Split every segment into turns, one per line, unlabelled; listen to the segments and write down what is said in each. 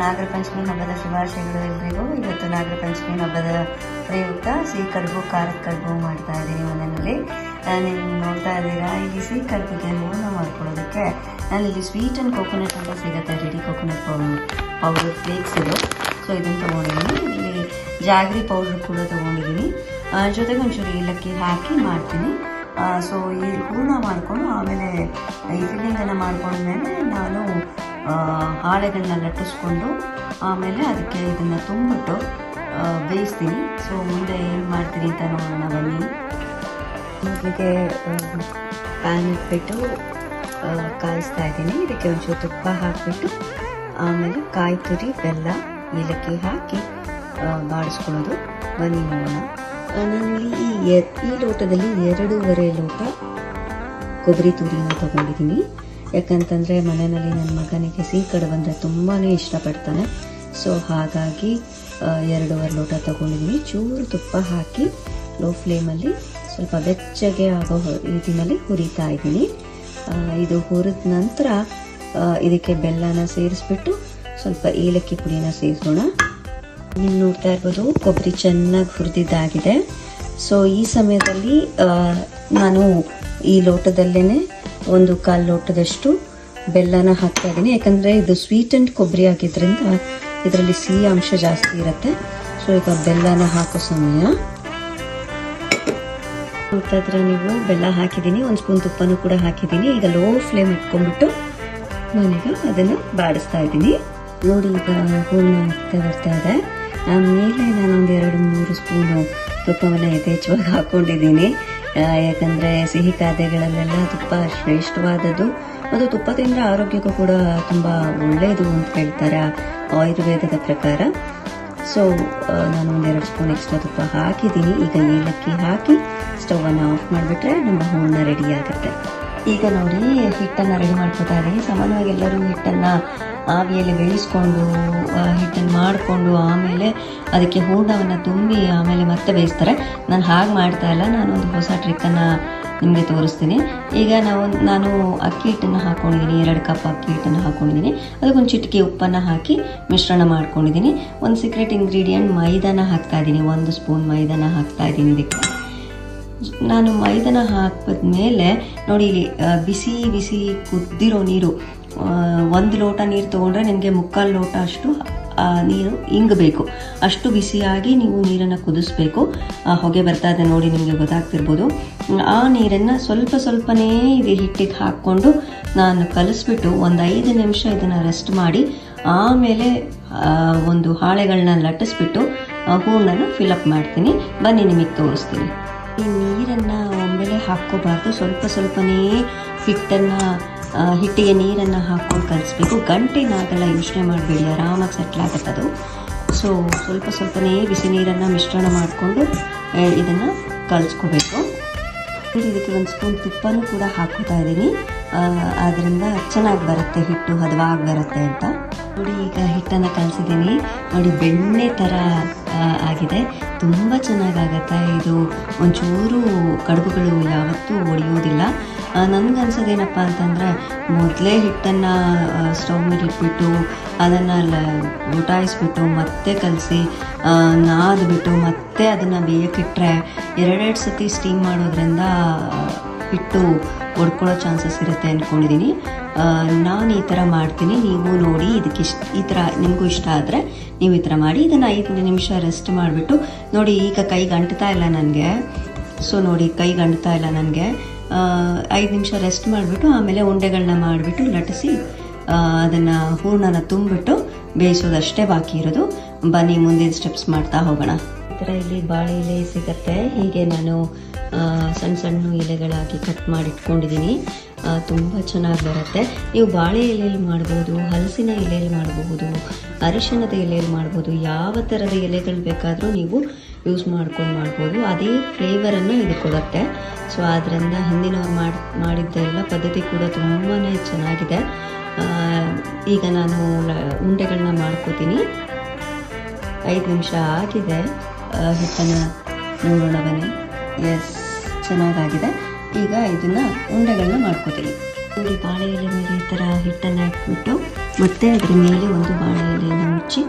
ನಾಗರ ಪಂಚಮಿ ಹಬ್ಬದ ಶುಭಾಶಯಗಳು ಎಲ್ರಿಗೂ. ಇವತ್ತು ನಾಗರ ಪಂಚಮಿ ಹಬ್ಬದ ಪ್ರಯುಕ್ತ ಸಿಹಿ ಕಡುಬು, ಖಾರದ ಕಡುಬು ಮಾಡ್ತಾ ಇದ್ದೀನಿ ಮನೆಯಲ್ಲಿ. ನೀವು ನೋಡ್ತಾ ಇದ್ದೀರಾ ಇಲ್ಲಿ ಸಿಹಿ ಕಡುಬಿಗೆ ಹೂವನ್ನ ಮಾಡ್ಕೊಳ್ಳೋದಕ್ಕೆ ನಾನಿಲ್ಲಿ ಸ್ವೀಟ್ ಆ್ಯಂಡ್ ಕೋಕೋನಟ್ ಅಂತ ಸಿಗುತ್ತೆ ready coconut powder powder flakes ಇದು. ಸೊ ಇದನ್ನು ತೊಗೊಂಡಿದ್ದೀನಿ. ಇಲ್ಲಿ ಜಾಗ್ರಿ ಪೌಡ್ರ್ ಕೂಡ ತೊಗೊಂಡಿದ್ದೀನಿ. ಜೊತೆಗೆ ಒಂಚೂರು ಏಲಕ್ಕಿ ಹಾಕಿ ಮಾಡ್ತೀನಿ. ಸೊ ಈ ಪೂರ್ಣ ಮಾಡಿಕೊಂಡು ಆಮೇಲೆ ಈ ಫಿಲ್ಲಿಂಗನ್ನು ಮಾಡ್ಕೊಂಡ್ಮೇಲೆ ನಾನು ಹಾಳೆಗಳನ್ನ ಲಟ್ಟಿಸ್ಕೊಂಡು ಆಮೇಲೆ ಅದಕ್ಕೆ ಇದನ್ನು ತುಂಬಿಟ್ಟು ಬೇಯಿಸ್ತೀನಿ. ಸೊ ಮುಂದೆ ಏನು ಮಾಡ್ತೀನಿ ಅಂತ ನೋಡೋಣ, ಬನ್ನಿ. ಮೊದಲಿಗೆ ಪ್ಯಾನ್ ಇಟ್ಬಿಟ್ಟು ಕಾಯಿಸ್ತಾ ಇದ್ದೀನಿ. ಇದಕ್ಕೆ ಒಂಚೂರು ತುಪ್ಪ ಹಾಕಿಬಿಟ್ಟು, ಆಮೇಲೆ ಕಾಯಿ ತುರಿ, ಬೆಲ್ಲ, ಏಲಕ್ಕಿ ಹಾಕಿ ಬಾಡಿಸ್ಕೊಳ್ಳೋದು. ಬನ್ನಿ ನೋಡೋಣ. ನಾನಿಲ್ಲಿ ಈ ಈ ಲೋಟದಲ್ಲಿ ಎರಡೂವರೆ ಲೋಟ ಕೊಬ್ಬರಿ ತುರಿನ ತಗೊಂಡಿದ್ದೀನಿ. ಯಾಕಂತಂದರೆ ಮನೆಯಲ್ಲಿ ನನ್ನ ಮಗನಿಗೆ ಸಿಹಿ ಕಡುಬಂದರೆ ತುಂಬಾ ಇಷ್ಟಪಡ್ತಾನೆ. ಸೊ ಹಾಗಾಗಿ ಎರಡೂವರೆ ಲೋಟ ತಗೊಂಡಿದ್ದೀನಿ ಚೂರು ತುಪ್ಪ ಹಾಕಿ ಲೋ ಫ್ಲೇಮಲ್ಲಿ ಸ್ವಲ್ಪ ಬೆಚ್ಚಗೆ ಆಗೋ ರೀತಿಯಲ್ಲಿ ಹುರಿತಾ ಇದ್ದೀನಿ. ಇದು ಹುರಿದ ನಂತರ ಇದಕ್ಕೆ ಬೆಲ್ಲನ ಸೇರಿಸ್ಬಿಟ್ಟು ಸ್ವಲ್ಪ ಏಲಕ್ಕಿ ಪುಡಿನ ಸೇರಿಸೋಣ. ನೀವು ನೋಡ್ತಾ ಇರ್ಬೋದು, ಕೊಬ್ಬರಿ ಚೆನ್ನಾಗಿ ಹುರಿದಿದ್ದಾಗಿದೆ. ಸೊ ಈ ಸಮಯದಲ್ಲಿ ನಾನು ಈ ಲೋಟದಲ್ಲೇ ಒಂದು ಕಾಲು ಲೋಟದಷ್ಟು ಬೆಲ್ಲನ ಹಾಕ್ತಾ ಇದ್ದೀನಿ ಯಾಕಂದರೆ ಇದು ಸ್ವೀಟ್ ಆ್ಯಂಡ್ ಕೊಬ್ಬರಿ ಆಗಿದ್ದರಿಂದ ಇದರಲ್ಲಿ ಸಿಹಿ ಅಂಶ ಜಾಸ್ತಿ ಇರುತ್ತೆ. ಸೊ ಈಗ ಬೆಲ್ಲನ ಹಾಕೋ ಸಮಯ. ನೋಡ್ತಾ ನೀವು ಬೆಲ್ಲ ಹಾಕಿದ್ದೀನಿ. ಒಂದು ಸ್ಪೂನ್ ತುಪ್ಪನೂ ಕೂಡ ಹಾಕಿದ್ದೀನಿ. ಈಗ ಲೋ ಫ್ಲೇಮ್ ಇಟ್ಕೊಂಡ್ಬಿಟ್ಟು ನಾನೀಗ ಅದನ್ನು ಬಾಡಿಸ್ತಾ ಇದ್ದೀನಿ ನೋಡಿ, ಈಗ ಹೂರ್ಣ ಆಗ್ತಾ ಬರ್ತಾ ಇದೆ. ಆಮೇಲೆ ನಾನೊಂದು ಎರಡು ಮೂರು ಸ್ಪೂನು ತುಪ್ಪವನ್ನು ಯಥೇಚ್ಛವಾಗಿ ಹಾಕ್ಕೊಂಡಿದ್ದೀನಿ ಯಾಕಂದರೆ ಸಿಹಿ ಖಾದ್ಯಗಳಲ್ಲೆಲ್ಲ ತುಪ್ಪ ಶ್ರೇಷ್ಠವಾದದ್ದು ಮತ್ತು ತುಪ್ಪ ತಿಂದರೆ ಆರೋಗ್ಯಕ್ಕೂ ಕೂಡ ತುಂಬ ಒಳ್ಳೆಯದು ಅಂತ ಹೇಳ್ತಾರೆ ಆಯುರ್ವೇದದ ಪ್ರಕಾರ. ಸೊ ನಾನು ಒಂದೆರಡು ಸ್ಪೂನ್ ಎಕ್ಸ್ಟ್ರಾ ತುಪ್ಪ ಹಾಕಿದ್ದೀನಿ. ಈಗ ಏಲಕ್ಕಿ ಹಾಕಿ ಸ್ಟವನ್ನು ಆಫ್ ಮಾಡಿಬಿಟ್ರೆ ನಮ್ಮ ಹೂರ್ಣ ರೆಡಿ ಆಗುತ್ತೆ. ಈಗ ನೋಡಿ ಹಿಟ್ಟನ್ನು ರೆಡಿ ಮಾಡ್ಕೊತಾ ಇದ್ದೀನಿ. ಸಾಮಾನ್ಯವಾಗಿ ಎಲ್ಲರೂ ಹಿಟ್ಟನ್ನು ಆವಿಯಲ್ಲಿ ಬೇಯಿಸ್ಕೊಂಡು ಆ, ಹಿಟ್ಟನ್ನು ಮಾಡಿಕೊಂಡು ಆಮೇಲೆ ಅದಕ್ಕೆ ಹೂರ್ಣವನ್ನು ತುಂಬಿ ಆಮೇಲೆ ಮತ್ತೆ ಬೇಯಿಸ್ತಾರೆ. ನಾನು ಹಾಗೆ ಮಾಡ್ತಾ ಇಲ್ಲ, ನಾನೊಂದು ಹೊಸ ಟ್ರಿಕ್ಕನ್ನು ನಿಮಗೆ ತೋರಿಸ್ತೀನಿ. ಈಗ ನಾವು, ನಾನು ಅಕ್ಕಿ ಹಿಟ್ಟನ್ನು ಹಾಕ್ಕೊಂಡಿದ್ದೀನಿ ಎರಡು ಕಪ್ ಅಕ್ಕಿ ಹಿಟ್ಟನ್ನು ಹಾಕ್ಕೊಂಡಿದ್ದೀನಿ ಅದಕ್ಕೊಂದು ಚಿಟಿಕೆ ಉಪ್ಪನ್ನು ಹಾಕಿ ಮಿಶ್ರಣ ಮಾಡ್ಕೊಂಡಿದ್ದೀನಿ ಒಂದು ಸೀಕ್ರೆಟ್ ಇಂಗ್ರೀಡಿಯೆಂಟ್ ಮೈದಾನ ಹಾಕ್ತಾ ಇದ್ದೀನಿ ಒಂದು ಸ್ಪೂನ್ ಮೈದಾನ ಹಾಕ್ತಾ ಇದ್ದೀನಿ ಇದಕ್ಕೆ. ನಾನು ಮೈದಾನ ಹಾಕಿದ್ಮೇಲೆ ನೋಡಿ ಇಲ್ಲಿ ಬಿಸಿ ಬಿಸಿ ಕುದ್ದಿರೋ ನೀರು ಒಂದು ಲೋಟ ನೀರು ತೊಗೊಂಡ್ರೆ ನಿಮಗೆ ಮುಕ್ಕಾಲು ಲೋಟ ಅಷ್ಟು ನೀರು ಇಂಗಬೇಕು. ಅಷ್ಟು ಬಿಸಿಯಾಗಿ ನೀವು ನೀರನ್ನು ಕುದಿಸ್ಬೇಕು. ಹೊಗೆ ಬರ್ತಾ ಇದೆ ನೋಡಿ, ನಿಮಗೆ ಗೊತ್ತಾಗ್ತಿರ್ಬೋದು. ಆ ನೀರನ್ನು ಸ್ವಲ್ಪ ಸ್ವಲ್ಪನೇ ಇದು ಹಿಟ್ಟಿಗೆ ಹಾಕ್ಕೊಂಡು ನಾನು ಕಲಿಸ್ಬಿಟ್ಟು ಒಂದು ಐದು ನಿಮಿಷ ಇದನ್ನು ರೆಸ್ಟ್ ಮಾಡಿ, ಆಮೇಲೆ ಒಂದು ಹಾಳೆಗಳನ್ನ ಲಟ್ಟಿಸ್ಬಿಟ್ಟು ಹೂರ್ಣನ ಫಿಲಪ್ ಮಾಡ್ತೀನಿ. ಬನ್ನಿ, ನಿಮಗೆ ತೋರಿಸ್ತೀನಿ. ಈ ನೀರನ್ನು ಒಮ್ಮೆಲೆ ಹಾಕ್ಕೋಬಾರ್ದು. ಸ್ವಲ್ಪ ಸ್ವಲ್ಪನೇ ಹಿಟ್ಟನ್ನು ಹಿಟ್ಟಿಗೆ ನೀರನ್ನು ಹಾಕ್ಕೊಂಡು ಕಲಿಸ್ಬೇಕು. ಗಂಟೆನಾಗಲ್ಲ ಯೋಚನೆ ಮಾಡಬೇಡಿ, ಆರಾಮಾಗಿ ಸೆಟ್ಲ್ ಆಗುತ್ತೆ ಅದು. ಸೊ ಸ್ವಲ್ಪ ಸ್ವಲ್ಪನೇ ಬಿಸಿ ನೀರನ್ನು ಮಿಶ್ರಣ ಮಾಡಿಕೊಂಡು ಇದನ್ನು ಕಲಿಸ್ಕೋಬೇಕು. ಇದಕ್ಕೆ ಒಂದು ಸ್ಪೂನ್ ತುಪ್ಪನೂ ಕೂಡ ಹಾಕೋತಾ ಇದ್ದೀನಿ. ಆದ್ದರಿಂದ ಚೆನ್ನಾಗಿ ಬರುತ್ತೆ ಹಿಟ್ಟು, ಹದವಾಗಿ ಬರುತ್ತೆ ಅಂತ. ನೋಡಿ, ಈಗ ಹಿಟ್ಟನ್ನು ಕಲಿಸಿದ್ದೀನಿ. ನೋಡಿ, ಬೆಣ್ಣೆ ಥರ ಆಗಿದೆ. ತುಂಬ ಚೆನ್ನಾಗಾಗತ್ತೆ ಇದು ಒಂಚೂರು ಕಡುಬುಗಳು ಯಾವತ್ತೂ ಒಡೆಯೋದಿಲ್ಲ. ನನಗನ್ಸೋದೇನಪ್ಪ ಅಂತಂದರೆ, ಮೊದಲೇ ಹಿಟ್ಟನ್ನು ಸ್ಟವ್ ಮೇಲೆ ಇಟ್ಬಿಟ್ಟು, ಅದನ್ನು ಲ ಲೊಟಾಯಿಸ್ಬಿಟ್ಟು ಮತ್ತೆ ಕಲಸಿ ನಾದ್ಬಿಟ್ಟು, ಮತ್ತೆ ಅದನ್ನು ಬೇಯಕ್ಕಿಟ್ರೆ ಎರಡೆರಡು ಸತಿ ಸ್ಟೀಮ್ ಮಾಡೋದ್ರಿಂದ, ಹಿಟ್ಟು ಒಡ್ಕೊಳ್ಳೋ ಚಾನ್ಸಸ್ ಇರುತ್ತೆ ಅಂದ್ಕೊಂಡಿದ್ದೀನಿ ನಾನು ಈ ಥರ ಮಾಡ್ತೀನಿ, ನೀವು ನೋಡಿ, ಇದಕ್ಕೆ ಇಷ್ಟ ಈ ಥರ ನಿಮಗೂ ಇಷ್ಟ ಆದರೆ, ನೀವು ಈ ಥರ ಮಾಡಿ, ಇದನ್ನು ಐದು ನಿಮಿಷ ರೆಸ್ಟ್ ಮಾಡಿಬಿಟ್ಟು, ನೋಡಿ, ಈಗ ಕೈ ಗಂಟ್ತಾ ಇಲ್ಲ ನನಗೆ. ಸೊ ನೋಡಿ, ಕೈ ಇಲ್ಲ ನನಗೆ. ಐದು ನಿಮಿಷ ರೆಸ್ಟ್ ಮಾಡಿಬಿಟ್ಟು ಆಮೇಲೆ ಉಂಡೆಗಳನ್ನ ಮಾಡಿಬಿಟ್ಟು ಲಟ್ಟಿಸಿ ಅದನ್ನು ಹೂರ್ಣನ ತುಂಬಿಬಿಟ್ಟು ಬೇಯಿಸೋದಷ್ಟೇ ಬಾಕಿ ಇರೋದು. ಬನ್ನಿ, ಮುಂದಿನ ಸ್ಟೆಪ್ಸ್ ಮಾಡ್ತಾ ಹೋಗೋಣ. ಈ ಥರ ಇಲ್ಲಿ ಬಾಳೆ ಎಲೆ ಸಿಗತ್ತೆ. ಹೀಗೆ ನಾನು ಸಣ್ಣ ಸಣ್ಣ ಎಲೆಗಳಾಗಿ ಕಟ್ ಮಾಡಿ ಇಟ್ಕೊಂಡಿದ್ದೀನಿ ತುಂಬ ಚೆನ್ನಾಗಿ ಬರುತ್ತೆ. ನೀವು ಬಾಳೆ ಎಲೆಯಲ್ಲಿ ಮಾಡ್ಬೋದು, ಹಲಸಿನ ಎಲೆಯಲ್ಲಿ ಮಾಡಬಹುದು ಅರಿಶಿಣದ ಎಲೆಯಲ್ಲಿ ಮಾಡ್ಬೋದು, ಯಾವ ಥರದ ಎಲೆಗಳು ಬೇಕಾದರೂ ನೀವು ಯೂಸ್ ಮಾಡ್ಕೊಂಡು ಮಾಡ್ಬೋದು. ಅದೇ ಫ್ಲೇವರನ್ನು ಇದು ಕೊಡುತ್ತೆ. ಸೊ ಆದ್ದರಿಂದ ಹಿಂದಿನವ್ರು ಮಾಡಿ, ಮಾಡಿದ್ದೆಲ್ಲ ಪದ್ಧತಿ ಕೂಡ ತುಂಬಾ ಚೆನ್ನಾಗಿದೆ. ಈಗ ನಾನು ಉಂಡೆಗಳನ್ನ ಮಾಡ್ಕೋತೀನಿ. ಐದು ನಿಮಿಷ ಆಗಿದೆ. ಹಿಟ್ಟನ್ನ ನೋಡೋಣ ಬನ್ನಿ. ಎಸ್ ಚೆನ್ನಾಗಾಗಿದೆ. ಈಗ ಇದನ್ನು ಉಂಡೆಗಳನ್ನ ಮಾಡ್ಕೋತೀನಿ. ನೋಡಿ ಬಾಳೆ ಎಲೆ ಮೇಲೆ ಈ ಥರ ಹಿಟ್ಟನ್ನು ಇಟ್ಬಿಟ್ಟು, ಮತ್ತು ಅದರ ಮೇಲೆ ಒಂದು ಬಾಳೆ ಎಲೆಯನ್ನು ಮುಚ್ಚಿ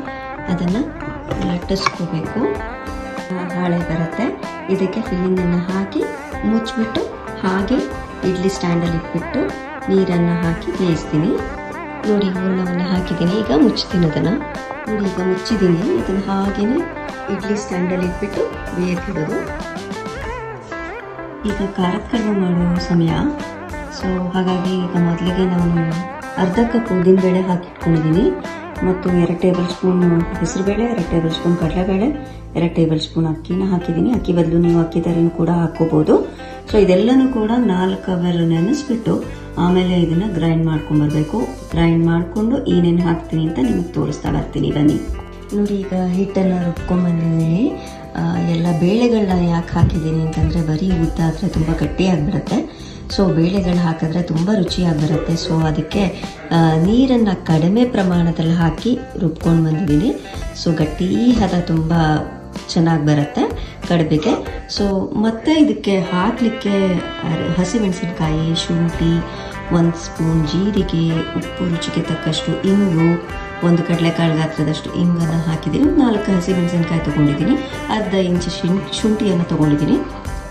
ಅದನ್ನು ಲಟ್ಟಿಸ್ಕೋಬೇಕು. ಹಾಳೆ ಬರುತ್ತೆ. ಇದಕ್ಕೆ ಫಿಲ್ಲಿಂಗನ್ನು ಹಾಕಿ ಮುಚ್ಚಿಬಿಟ್ಟು ಹಾಗೆ ಇಡ್ಲಿ ಸ್ಟ್ಯಾಂಡಲ್ಲಿ ಇಟ್ಬಿಟ್ಟು ನೀರನ್ನು ಹಾಕಿ ಬೇಯಿಸ್ತೀನಿ. ನೋಡಿ ಹೂರ್ಣವನ್ನು ಹಾಕಿದ್ದೀನಿ. ಈಗ ಮುಚ್ತೀನಿ ಅದನ್ನು. ನೋಡಿ, ಈಗ ಮುಚ್ಚಿದ್ದೀನಿ. ಇದನ್ನು ಹಾಗೆಯೇ ಇಡ್ಲಿ ಸ್ಟ್ಯಾಂಡಲ್ಲಿ ಇಟ್ಬಿಟ್ಟು ಬೇಯಕ್ಕಿಡೋದು ಈಗ ಖಾರದ ಕಡುಬು ಮಾಡೋ ಸಮಯ. ಸೊ ಹಾಗಾಗಿ ಈಗ ಮೊದಲಿಗೆ ನಾನು ಅರ್ಧ ಕಪ್ ಉದ್ದಿನಬೇಳೆ ಹಾಕಿಟ್ಕೊಂಡಿದ್ದೀನಿ. ಮತ್ತು ಎರಡು ಟೇಬಲ್ ಸ್ಪೂನ್ ಹೆಸರುಬೇಳೆ ಎರಡು ಟೇಬಲ್ ಸ್ಪೂನ್ ಕಡಲೆಬೇಳೆ ಎರಡು ಟೇಬಲ್ ಸ್ಪೂನ್ ಅಕ್ಕಿನ ಹಾಕಿದ್ದೀನಿ. ಅಕ್ಕಿ ಬದಲು ನೀವು ಅಕ್ಕಿ ತರಿನೂ ಕೂಡ ಹಾಕ್ಕೋಬೋದು. ಸೊ ಇದೆಲ್ಲನೂ ಕೂಡ ನಾಲ್ಕು ಅವರ್ ನೆನೆಸ್ಬಿಟ್ಟು ಆಮೇಲೆ ಇದನ್ನು ಗ್ರೈಂಡ್ ಮಾಡ್ಕೊಂಬರ್ಬೇಕು ಗ್ರೈಂಡ್ ಮಾಡಿಕೊಂಡು ಏನೇನು ಹಾಕ್ತೀನಿ ಅಂತ ನಿಮಗೆ ತೋರಿಸ್ತಾ ಬರ್ತೀನಿ. ಬನ್ನಿ. ನೋಡಿ ಈಗ ಹಿಟ್ಟನ್ನು ರುಬ್ಕೊಂಬಂದಿದ್ದೀನಿ ಆ, ಎಲ್ಲ ಬೇಳೆಗಳನ್ನ ಯಾಕೆ ಹಾಕಿದ್ದೀನಿ ಅಂತಂದರೆ ಬರೀ ಉದ್ದ ಆದರೆ ತುಂಬ ಗಟ್ಟಿಯಾಗಿಬಿಡುತ್ತೆ ಸೊ ಬೇಳೆಗಳು ಹಾಕಿದ್ರೆ ತುಂಬ ರುಚಿಯಾಗಿ ಬರುತ್ತೆ. ಸೊ ಅದಕ್ಕೆ ನೀರನ್ನು ಕಡಿಮೆ ಪ್ರಮಾಣದಲ್ಲಿ ಹಾಕಿ ರುಬ್ಕೊಂಡು ಬಂದಿದ್ದೀನಿ. ಸೊ ಗಟ್ಟಿ ಹದ ತುಂಬ ಚೆನ್ನಾಗಿ ಬರುತ್ತೆ ಕಡುಬಿಗೆ. ಸೊ ಮತ್ತೆ ಇದಕ್ಕೆ ಹಾಕಲಿಕ್ಕೆ ಹಸಿಮೆಣಸಿನಕಾಯಿ, ಶುಂಠಿ, ಒಂದು ಸ್ಪೂನ್ ಜೀರಿಗೆ, ಉಪ್ಪು ರುಚಿಗೆ ತಕ್ಕಷ್ಟು ಇಂಗು, ಒಂದು ಕಡಲೆಕಾಳು ಗಾತ್ರದಷ್ಟು ಇಂಗನ್ನು ಹಾಕಿದ್ದೀನಿ. ನಾಲ್ಕು ಹಸಿಮೆಣಸಿನ್ಕಾಯಿ ತೊಗೊಂಡಿದ್ದೀನಿ. ಅರ್ಧ ಇಂಚು ಶುಂಠಿಯನ್ನು ತೊಗೊಂಡಿದ್ದೀನಿ.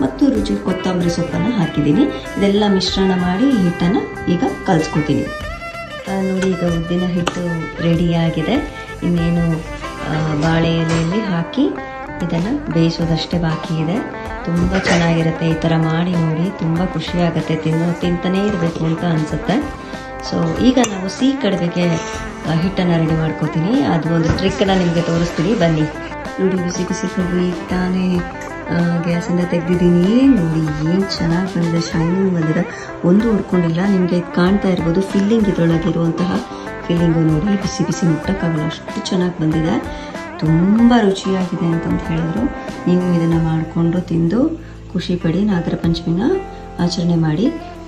ಮತ್ತು ರುಚಿ, ಕೊತ್ತಂಬರಿ ಸೊಪ್ಪನ್ನು ಹಾಕಿದ್ದೀನಿ. ಇದೆಲ್ಲ ಮಿಶ್ರಣ ಮಾಡಿ ಹಿಟ್ಟನ್ನು ಈಗ ಕಲಿಸ್ಕೊತೀನಿ ನೋಡಿ, ಈಗ ಉದ್ದಿನ ಹಿಟ್ಟು ರೆಡಿಯಾಗಿದೆ ಇನ್ನೇನು ಬಾಳೆ ಎಲೆಯಲ್ಲಿ ಹಾಕಿ ಇದನ್ನು ಬೇಯಿಸೋದಷ್ಟೇ ಬಾಕಿ ಇದೆ. ತುಂಬ ಚೆನ್ನಾಗಿರುತ್ತೆ ಈ ಥರ ಮಾಡಿ ನೋಡಿ. ತುಂಬ ಖುಷಿಯಾಗುತ್ತೆ. ತಿನ್ನೋ, ತಿಂತಾನೇ ಇರಬೇಕು ಅಂತ ಅನಿಸುತ್ತೆ. ಸೊ ಈಗ ನಾವು ಸಿಹಿ ಕಡಿಮೆಗೆ ಹಿಟ್ಟನ್ನು ರೆಡಿ ಮಾಡ್ಕೋತೀನಿ. ಅದು ಒಂದು ಟ್ರಿಕ್ಕನ್ನು ನಿಮಗೆ ತೋರಿಸ್ತೀನಿ. ಬನ್ನಿ. ನೋಡಿ, ಬಿಸಿ ಬಿಸಿ ಕಡುಬು ಈಗ ತಾನೇ ಗ್ಯಾಸಿಂದ ತೆಗೆದಿದ್ದೀನಿ. ನೋಡಿ, ಏನು ಚೆನ್ನಾಗಿ ಬಂದಿದೆ. ಶೈನಿಂಗ್ ಬಂದಿದೆ. ಒಂದು ಹುಡ್ಕೊಂಡಿಲ್ಲ ನಿಮಗೆ ಕಾಣ್ತಾ ಇರ್ಬೋದು. ಫಿಲ್ಲಿಂಗ್ ಇದರೊಳಗಿರುವಂತಹ ಫಿಲ್ಲಿಂಗು ನೋಡಿ, ಬಿಸಿ ಬಿಸಿ ಮುಟ್ಟಕ್ಕಾಗಲ್ಲ. ಅಷ್ಟು ಚೆನ್ನಾಗಿ ಬಂದಿದೆ. ತುಂಬ ರುಚಿಯಾಗಿದೆ ಅಂತ ಹೇಳಿದ್ರು. ನೀವು ಇದನ್ನು ಮಾಡಿಕೊಂಡು ತಿಂದು ಖುಷಿ ಪಡಿ ನಾಗರ ಪಂಚಮಿನ ಆಚರಣೆ ಮಾಡಿ.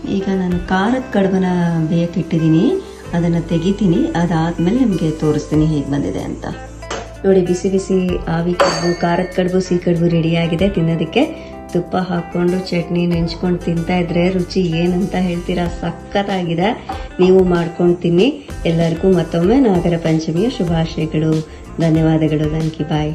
ಈಗ ನಾನು ಖಾರದ ಕಡುಬನ ಬೇಯಕ್ಕಿಟ್ಟಿದ್ದೀನಿ ಅದನ್ನು ತೆಗಿತೀನಿ. ಅದಾದಮೇಲೆ ನಿಮಗೆ ತೋರಿಸ್ತೀನಿ ಹೇಗೆ ಬಂದಿದೆ ಅಂತ. ನೋಡಿ, ಬಿಸಿ ಬಿಸಿ ಆವಿ ಕಡುಬು, ಖಾರದ ಕಡುಬು, ಸಿಹಿ ಕಡುಬು ರೆಡಿಯಾಗಿದೆ ತಿನ್ನೋದಕ್ಕೆ. ತುಪ್ಪ ಹಾಕ್ಕೊಂಡು, ಚಟ್ನಿ ನೆಂಚ್ಕೊಂಡು ತಿಂತಾ ಇದ್ರೆ ರುಚಿ ಏನಂತ ಹೇಳ್ತೀರಾ? ಸಖತ್ತಾಗಿದೆ. ನೀವು ಮಾಡ್ಕೊಂಡು ತಿನ್ನಿ. ಎಲ್ಲರಿಗೂ ಮತ್ತೊಮ್ಮೆ ನಾಗರ ಪಂಚಮಿಯ ಶುಭಾಶಯಗಳು. ధన్యవాదములు దానికి బాయ్